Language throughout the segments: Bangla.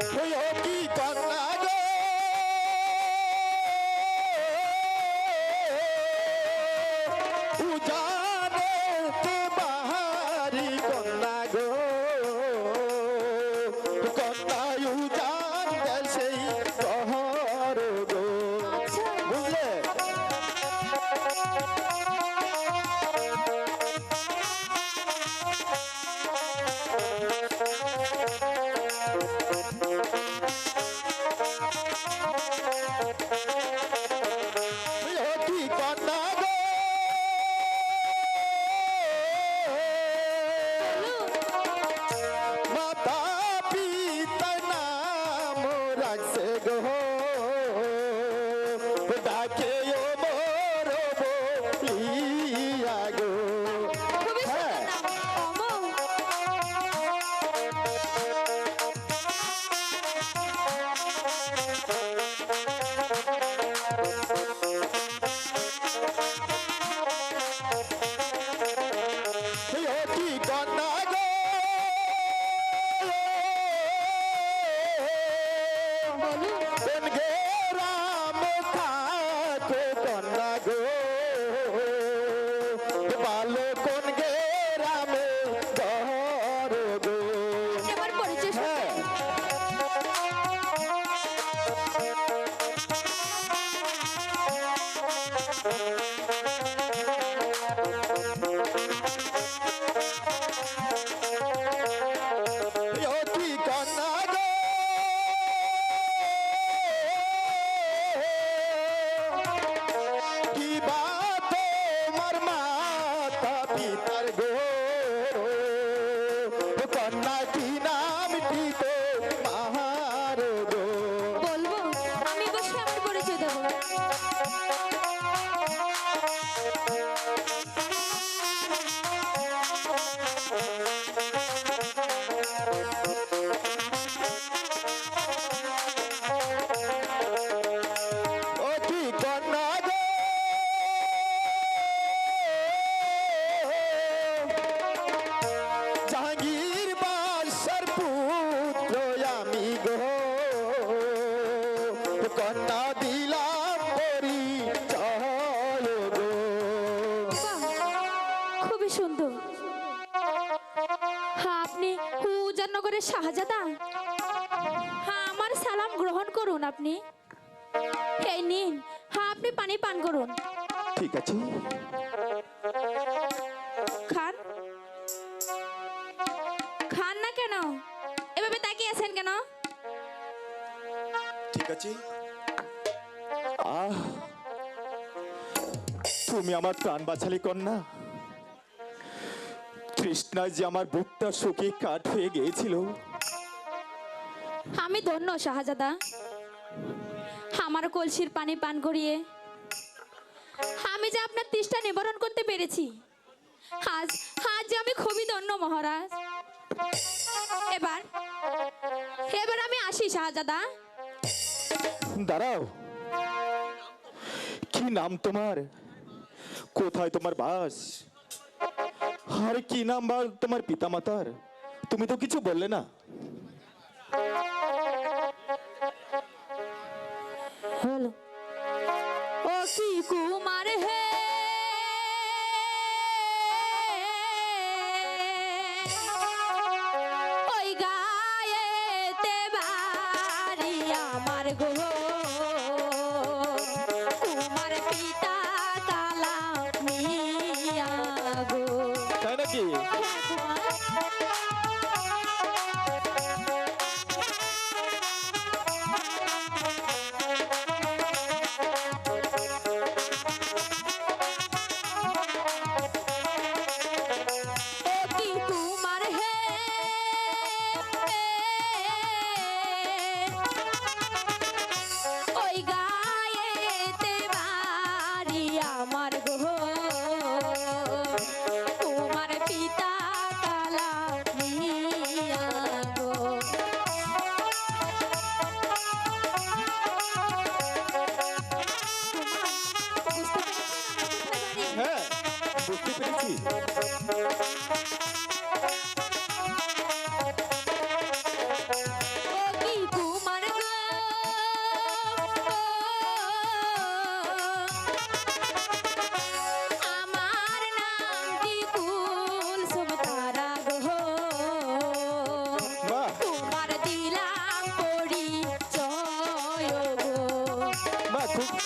Pray বলুন কোন উজাননগরের শাহজাদা হ্যাঁ আমার সালাম গ্রহণ করুন আপনি। এই নিন হ্যাঁ আপনি পানি পান করুন। ঠিক আছে। খান। খান না কেন? এভাবে তাকিয়ে আছেন কেন? ঠিক আছে। আহ তুমি আমার প্রাণ বাঁচালি কন্যা। তৃষ্ণায় যে আমার বুকটা শুকিয়ে কাঠ হয়ে গিয়েছিল। আমি ধন্য শাহজাদা। আমার কলসির পানি পান করিয়ে আমি যে আপনার তৃষ্ণা নিবারণ করতে পেরেছি আজ আজ আমি খুবই ধন্য মহারাজ। এবার এবার আমি আসি শাহজাদা। দাঁড়াও। কি নাম তোমার? কোথায় তোমার বাস? আর কি নাম বা তোমার পিতামাতার? তুমি তো কিছু বললে না। হলো ও কি কুমার হে। ওই গায়েতে বাড়ি আমার গো।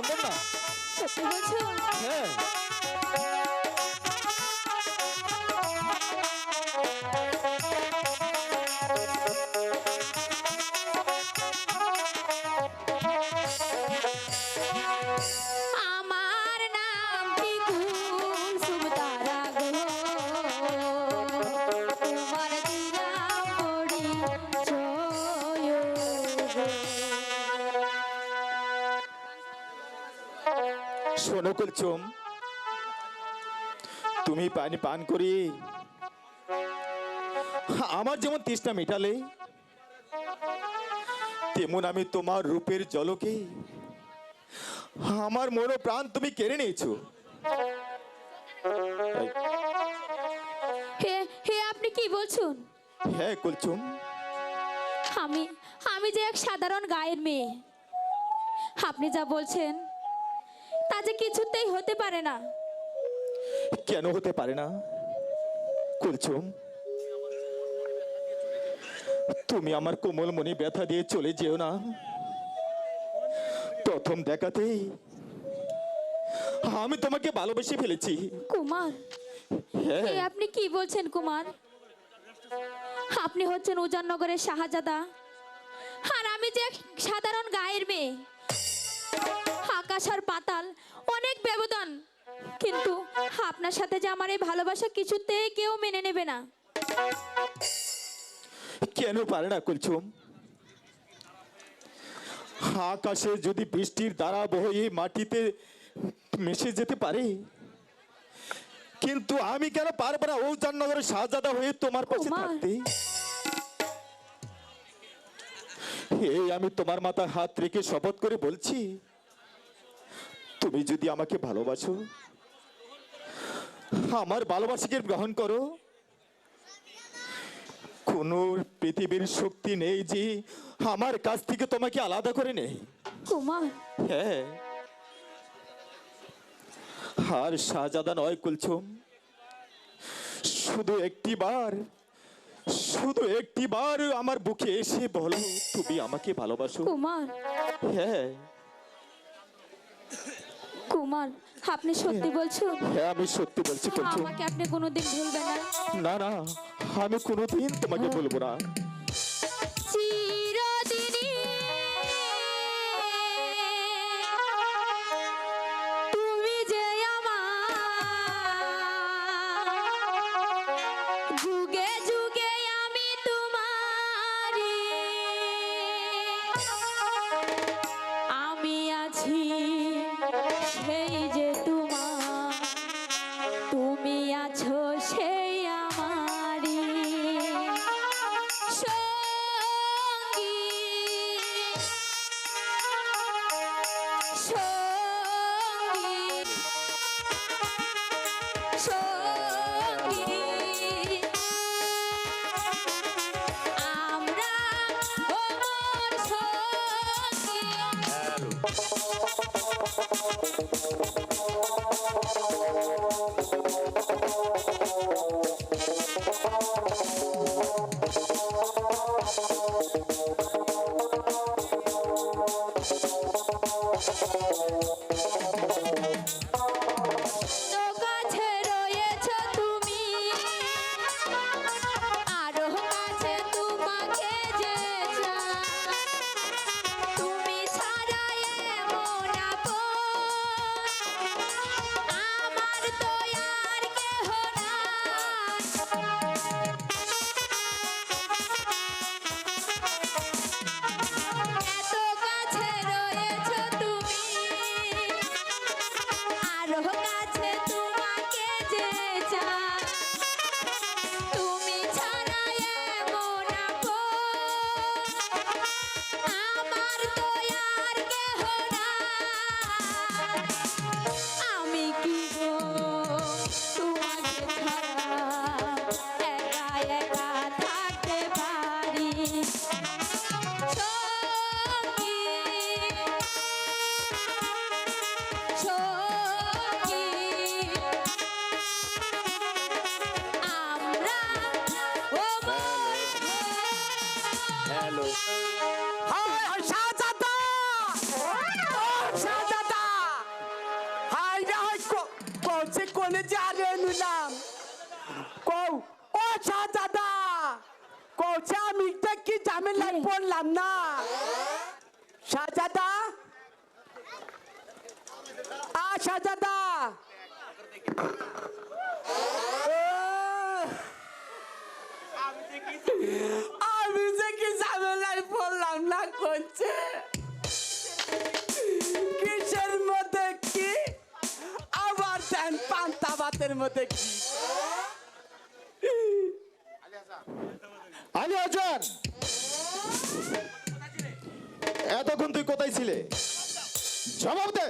সুন্দর না? হ্যাঁ। শোনো কুলচুম তুমি পানি পান করি? আমার যেমন তৃষ্ণা মেটালে তেমন আমি তোমার রূপের জলকে আমার মনো প্রাণ তুমি কেড়ে নিয়েছো। হে হে আপনি কি বলছেন? হ্যাঁ কুলচুম। আমি আমি যে এক সাধারণ গায়ের মেয়ে। আপনি যা বলছেন যে কিছুতেই হতে পারে না। কেন হতে পারে না? কুলচুম তুমি আমার কোমল মনে ব্যথা দিয়ে চলে যেও না। প্রথম দেখাতেই আমি তোমাকে ভালোবেসে ফেলেছি। কুমার হ্যাঁ। এ আপনি কি বলছেন কুমার? আপনি হচ্ছেন উজাননগরের শাহজাদা। আর আমি যে সাধারণ গায়ের মেয়ে। আকাশ আর পাতাল অনেক ব্যবধান। কিন্তু আপনার সাথে যে আমার এই ভালোবাসা কিছুতে কেউ মেনে নেবে না। কেন পারে না কুলচুম? আকাশে যদি বৃষ্টির দ্বারা বয়ে মাটিতে মিশে যেতে পারে কিন্তু আমি কেন পারব না ঔজাননগরের শাহজাদা হয়ে তোমার পাশে। থাকতে? এই আমি তোমার মাথায় হাত রেখে শপথ করে বলছি তুমি যদি আমাকে ভালোবাসো আমার ভালোবাসাকে গ্রহণ করো। কোনো পৃথিবীর শক্তি নেই যে আমার কাছ থেকে তোমাকে আলাদা করে নেই হ্যাঁ। আর শাহজাদা নয় কুলছুম শুধু একটি বার শুধু একটি বার আমার বুকে এসে বলো তুমি আমাকে ভালোবাসো। হ্যাঁ। কুমার আপনি সত্যি বলছো? হ্যাঁ আমি সত্যি বলছি কুলছুম আমাকে আপনি কোনোদিন ভুলবেন না। না না আমি কোনোদিন তোমাকে বলব না। ঝামেলায় কে? পড়লাম না। শাহজাদা আ ও, আমি যে কি ঝামেলায় পড়লাম না করছে? কিসের মধ্যে কি? আবার দেন পান্তা ভাতের মধ্যে কি? আলী এতক্ষণ তুই কোথায় ছিলে? জবাব দে।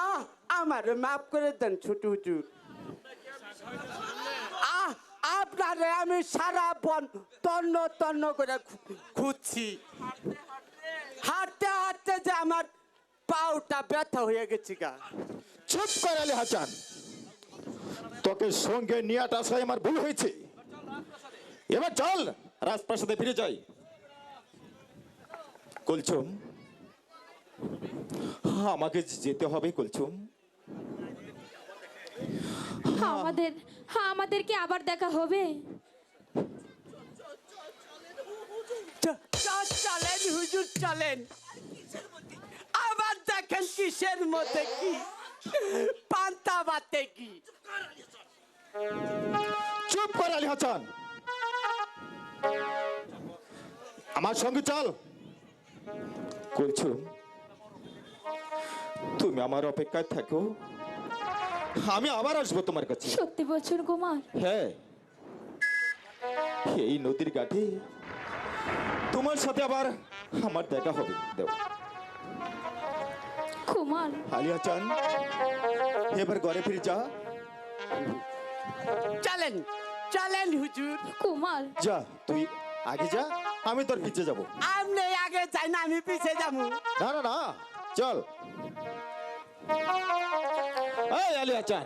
আহ আমার মাফ করে দেন ছোট হুজুর। আহ আপনারে আমি সারা বন তন্ন তন্ন করে খুঁজছি। হাঁটতে হাঁটতে যে আমার পাউটা ব্যথা হয়ে গেছে গা। চুপ কর আলী হাসান। তোকে সঙ্গে নিয়ে আসায় আমার ভুল হয়েছে। এবার চল রাজপ্রাসাদে ফিরে যাই। কুলছুম আমাকে যেতে হবে কুলছুম আমাদের আমাদেরকে আবার দেখা হবে। চলেন হুজুর চলেন। আবার দেখেন কিসের মধ্যে কি? পান্তা বাতে কি? চুপ কর আলী হাসান। আমার সঙ্গে চল। কুলছুম তুমি আমার অপেক্ষায় থাকো আমি আবার আসব তোমার কাছে। সত্যি বলছেন কুমার। হ্যাঁ এই নদীর ঘাটে তোমার সাথে আবার আমার দেখা হবে। দেও। কুমার। আলিয়া চান এবার ঘরে ফিরে যা। চলেন চলেন হুজুর। কুমার। যা তুই আগে যা আমি তোর পিছে যাব। আপনি আগে চাই না আমি পিছে যাব। না না না চল। এই আলিয়া চান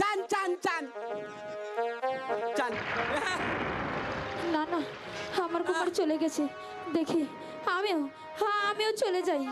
চান চান চান। চান। না না আমার কুমার চলে গেছে। দেখি আমিও হ্যাঁ আমিও চলে যাই।